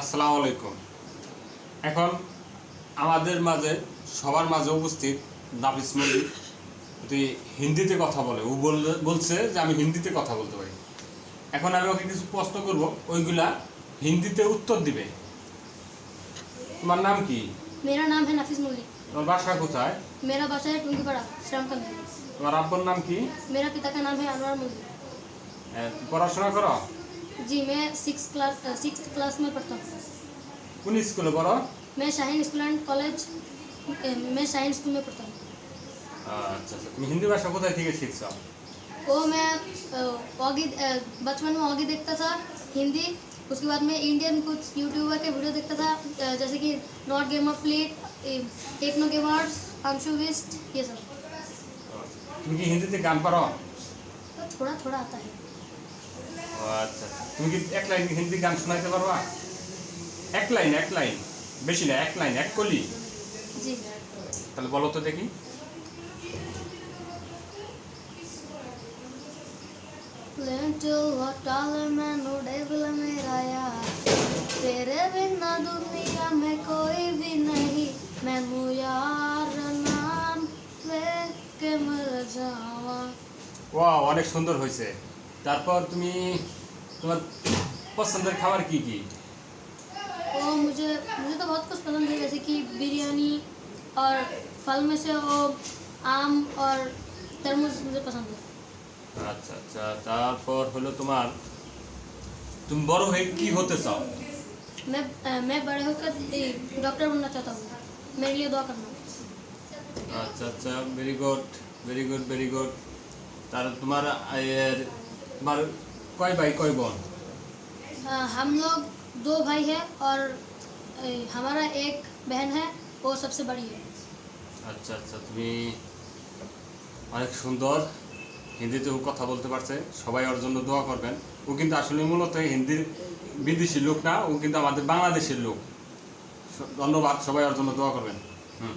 আসসালামু আলাইকুম। এখন আমাদের মাঝে সবার মাঝে উপস্থিত নাফিস মল্লিক। হিন্দিতে কথা বলে। ও বলছে যে আমি হিন্দিতে কথা বলতে পারি। এখন আমি ওকে কিছু প্রশ্ন করব। ওইগুলা হিন্দিতে উত্তর দিবে। তোমার নাম কি? মেরা নাম হ্যাঁ নাফিস মল্লিক। তোমার বাসা কোথায়? মেরা বাসা টুঙ্গিপাড়া শ্রীরামকান্ত তোমার নাম কি? মেরা নাম হ্যাঁ আনোয়ার মল্লিক। হ্যাঁ, পড়াশোনা করো? जी मैं सिक्स क्लास सिक्स क्लास में पढ़ता हूँ কোন স্কুলে পড়ো मैं शाहीन स्कूल एंड कॉलेज मैं शाहीन स्कूल में पढ़ता हूँ আচ্ছা আচ্ছা তুমি হিন্দি ভাষা কোথায় থেকে শিখছো वो मैं ऑगी बचपन में ऑगी देखता था हिंदी उसके बाद में इंडियन कुछ यूट्यूबर के वीडियो देखता था अ, जैसे कि not game of fleet techno gamers Anshu Bisht ये सब তুমি কি হিন্দিতে গান পারো थोड़ा थोड़ा आता है ও আচ্ছা তুমি কি এক লাইন হিন্দি গান শোনাইতে পারবা এক লাইন এক লাইন বেশি না এক লাইন এক কলি जी তাহলে বলো তো দেখি Little what dollar man no devil मेरा यार तेरे बिना दुनिया में कोई भी नहीं मैं हूँ यार नाम लेके मर जावा ও অনেক সুন্দর হয়েছে তারপর তুমি তোমার পছন্দের খাবার কি কি वो मुझे मुझे तो बहुत कुछ पसंद है जैसे कि बिरयानी और फल में से वो आम और तरबूज मुझे पसंद है আচ্ছা আচ্ছা তারপর হলো তোমার তুমি বড় হয়ে কি হতে চাও मैं अ, मैं बड़े होकर डॉक्टर बनना चाहता हूँ मेरे लिए दुआ करना আচ্ছা আচ্ছা very good very good very good তার তোমার এর, তোমার কয় ভাই কয় বোন अ, हम लोग दो भाई हैं और अ, हमारा एक बहन है वो सबसे बड़ी है আচ্ছা আচ্ছা তুমি অনেক সুন্দর হিন্দিতেও কথা বলতে পারছে সবাই ওর জন্য দোয়া করবেন ও কিন্তু আসলে মূলত হিন্দির বিদেশি লোক না ও কিন্তু আমাদের বাংলাদেশের লোক ধন্যবাদ সবাই ওর জন্য দোয়া করবেন হুম